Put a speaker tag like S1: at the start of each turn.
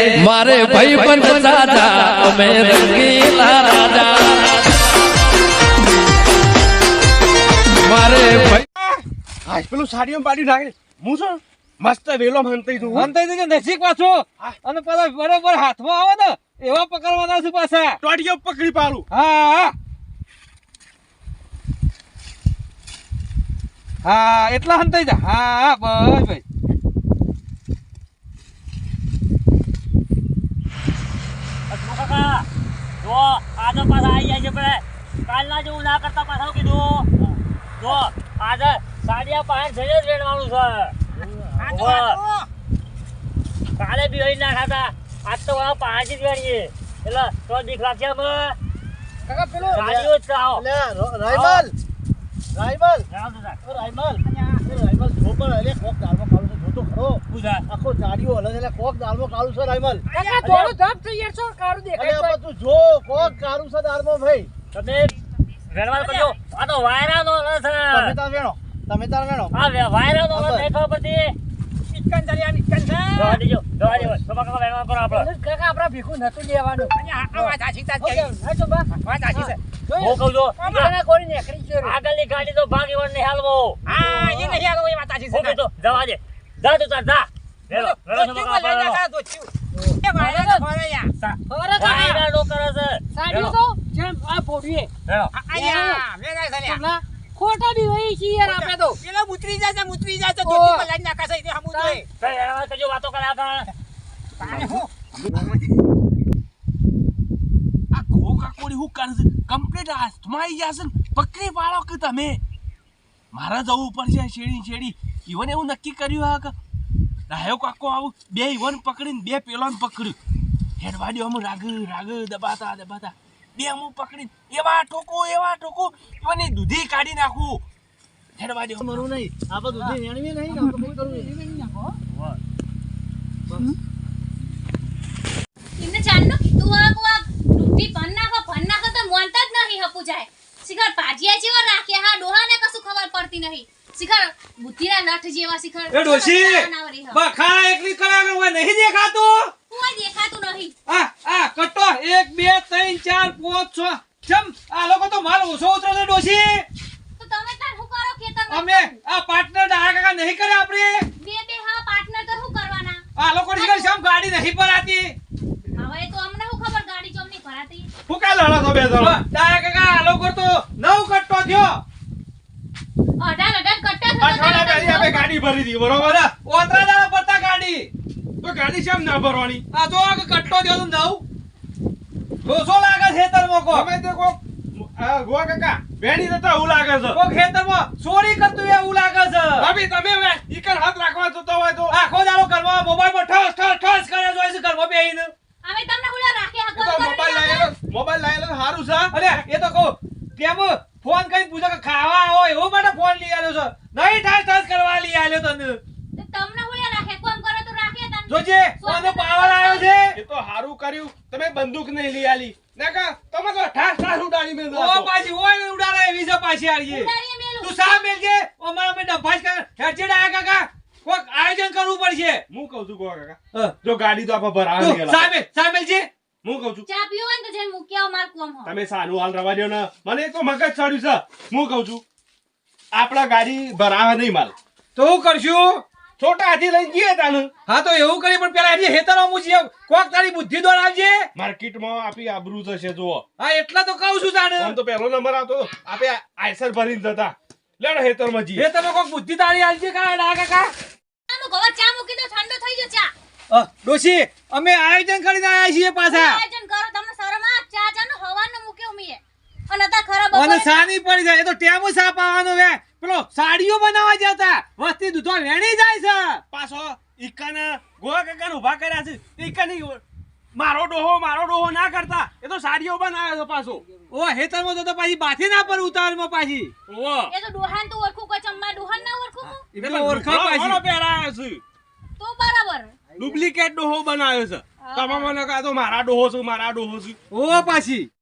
S1: મારે ભાઈ પણ દાદા અમે રંગીલા રાજા. મારે ભાઈ
S2: હા પેલું સાડીઓ પાડી નાખે. હું છું મસ્ત વેલો મંતઈ છું. મંતઈ
S3: અંતે નજીક પાછો? અને પાછા બરોબર હાથમાં આવે ને એવા પકડવાના છું પાછા.
S2: ટોટીઓ પકડી પાડું.
S3: હા હા. હા એટલા હંતાઈ જા. હા હા બસ ભાઈ
S4: કાકા જો આજે પાછા આવી જાય છે પડે કાલના જેવું ના કરતા પાછા કીધું. જો આજે સાડિયા પાંચ જઈને જ વેણવાનું છે. કાલે બી હોય ના ખાતા. આજ તો વાળા પાંચ જ વેણીએ. એટલે તો દીખ લાગશે અમે.
S3: કાકા પેલું
S4: જ
S5: રાયમલ.
S4: જો
S5: પણ કોક દાળમાં કાળું છે જોતો. ખરો આખો જાડીઓ હલે એટલે કોક દાળમાં કાળું છે રાઈમલ
S3: કાકા થોડું ધપ થઈ યાર શું કાળું દેખાય
S5: પણ તું જો કોક કાળું છે દાળમાં ભાઈ.
S4: તમે વેણવાનું કરજો. આ તો વાયરા નો રસ
S5: તમે તાર વેણો. તમે તાર વેણો.
S4: આ વે- વાયરાનો હલે નહીં ખબર પડતી
S3: સિકંદરિયા ઇકન
S4: જવા દેજો. જવા દેજો. તો કાકા વેણવાલ કરો આપણે
S3: કાકા આપણા ભીખું નતું લેવાનું. આ વાત આછી તા હા તો બા. વાત આછી છે.
S4: હું કહું જો.
S3: આના કોરી નીકળી ગયો.
S4: આગળની ગાડી તો ભાગી વળ ને હાલવો.
S3: હા એ નહીં આગળ એ વાત આછી છે
S4: તો જવા દે. જા તો તાર જા. વેલો વેલો
S3: તો
S4: તો
S3: ચીમાં લઈ જા તો ચીવ. એ વાયરા તો ફરૈયા.
S4: વાયરા નો કરે છે.
S6: સાડીઓ તો? આ ફોડીએ
S4: વેલો.
S3: અહીંયા વેરાય છે લ્યા.
S6: ના ખોટા બી હોય છે યાર આપણે તો.
S3: પેલો ઉતરી જાય છે ઉતરી જાય છે
S6: ઓ.
S3: ધોતીમાં લઈને નાખે છે એટલે હમું જોઈએ.
S4: કઈ વેણવા કરજો વાતો કર્યા કર
S3: તારે હું?
S2: આ ઘો કાકોડી હું કરે છે? કમ્પ્લીટ હાથમાં આવી જશે ને પકડી પાડો કે તમે? મારા જવું પડશે શેડી શેડી ઈવન એવું નક્કી કર્યું હા કે રાયો કાકો આવું બે ઈવન પકડીને બે પેલોને પકડ્યું. હેડવાડીઓ રાગ રાગ દબાતા દબાતા. બે અમુક પકડીને એવા ઠોકો એવા ઠોકો ઈવન દૂધી કાઢી નાખું. હેડવાડીઓ
S5: મરું નહીં. આપણે દૂધી નેણવી નહીં આપણે કઈ કરવું નહીં.
S7: એમને ચાંદનો કીધું આ કો આ રૂટી ભન નાખો ભન નાખો તો મોનતા જ નહીં હપુ જાય. શિખર ભાજીયા જેવા રાખ્યા હા ડોહાને કશું ખબર પડતી નહીં. શિખર બુદ્ધિના નઠ જેવા શિખર.
S3: એ ડોશી બખાડા એકલી કરાવે હોય નહીં દેખાતું?
S7: દેખાતું નહીં.
S3: આ આ કટો. એક બે ત્રણ ચાર પાંચ છ. ચમ આ લોકો તો માલ ઓછો ઉતરે છે ડોશી.
S7: તો તમે તાર શું કરો ખેતરમાં?
S3: અમે આ પાર્ટનર ડાયા કાકા નહીં કરે આપણે
S7: બે બે હા પાર્ટનર તો શું કરવાના?
S3: આ લોકો ની ઘરે શેમ ગાડી નહીં ભરાતી.
S7: હવે તો અમને શું ખબર ગાડી ચોમ નહીં ભરાતી?
S2: હું કાલ લડો છો બે જણો
S3: ડાયા કાકા આ લોકો તો નવ કટ્ટો થયો.
S7: અઢાર અઢાર કટ્ટા
S2: અઠવાડિયા પહેલી આપણે ગાડી ભરી દી બરોબર
S3: બરાબર? ઓતરા દાડા પડતા ગાડી.
S2: તો ગાડી શેમ ના ભરવાની?
S3: આ તો આ કટ્ટો થયો તો નવ દોસો લાગે ખેતરમાં કો
S2: તમે તે કો આ ગોવા કાકા બેડી જતા હું લાગે છે.
S3: કો ખેતરમાં ચોરી કરતું એવું લાગે છે.
S2: ભાભી તમે હવે ઈકર હાથ રાખવા જતો હોય તો.
S3: આખો દાડો મોબાઈલ પર ઠસ ઠસ ઠસ કરે જોઈ છે ઘરમાં બેહીને.
S7: અમે તમને હુલા
S2: એ તો
S7: હતા
S2: મોબાઈલ લાયેલો મોબાઈલ લાયેલો હારું છે.
S3: અરે એ તો કહું કેમ ફોન કઈ પૂછો કે ખાવા આવો એવો માટે ફોન લઈ આવ્યો છે. નહીં ઠસ ઠસ કરવા લઈ આવ્યો તને
S7: તમને હુલા રાખ્યા કોમ કરો તો રાખ્યા તમને
S3: જોજે કોને પાવર આવ્યો છે.
S2: એ તો હારું કર્યું. તમે બંદૂક નહીં લઈ આલી. નાકા તમે તો ઠાસ ઠાસ ઉડાડી મેં
S3: ઓ પાછી ઓય ને ઉડાડે એવી છે પાછી આવીએ.
S7: મેલું.
S3: તું સા મેલજે અમારા મે ડફાશ કર હેડજેડ આયા કાકા. કોક આયોજન કરવું પડશે.
S2: હું કહું છું ગોવા કાકા. જો ગાડી તો આપા ભરાણ
S3: તું
S2: ગયેલા.
S3: સામે સામેલ છે?
S2: હું કહું છું.
S7: ચા પીવો ને તો જઈને મૂકી આવો માર કોમ હો
S2: તમે સારું હાલ રવા દો ને. મને તો મગજ ચડ્યું છે. હું કહું છું આપણા ગાડી ભરાવા નહીં માલ.
S3: તો હું કરશું?
S2: છોટા હાથી લઈને જઈએ તાનું.
S3: હા તો એવું કરી પણ પેલા એટલે હેતરો મૂકીએ કોક તારી બુદ્ધિ દોડાવજે
S2: માર્કેટમાં આપી આબરૂ થશે જુઓ.
S3: હા એટલા તો કહું છું તાને.
S2: આમ તો પહેલો નંબર આવતો આપે આયસર ભરીને જતા. લેડો હેતરમાં જઈએ.
S3: એ તમે કોક બુદ્ધિ તારી આવજે કા ડા કાકા.
S7: આમ ગવા ચા મૂકી દો ઠંડો થઈ ગયો ચા.
S3: અ, ડોશી અમે આયોજન કરીને આયા છીએ પાછા
S7: આયોજન કરો તમને શરમ આ ચા ચા નો હવાનો મૂક્યો મીએ અને
S3: અને સાની પડી જાય. એ તો ટેમો સાપ આવવાનો વે. પેલો સાડીઓ બનાવવા જતા વસ્તી દૂધો વેણી જાય છે.
S2: પાછો ઈકાને ગોવા કાકાને ઊભા કર્યા છે. ઈકાની મારો ડોહો મારો ડોહો ના કરતા. એ તો સાડીઓ બનાવે છે પાછો.
S3: ઓ હેતરમાં તો તો પાછી બાથી ના પર ઉતારમાં પાછી.
S2: ઓ
S7: એ તો ડોહાન તો ઓળખું કો ચમ્મા ડોહાન ના ઓળખું હું?
S3: એ પેલો ઓળખા પાછી.
S2: પહેરાયો છે.
S7: તો બરાબર.
S2: ડુપ્લિકેટ ડોહો બનાવ્યો છે. તમે મને કહો તો મારા ડોહો છું મારા ડોહો છું.
S3: ઓ પાછી.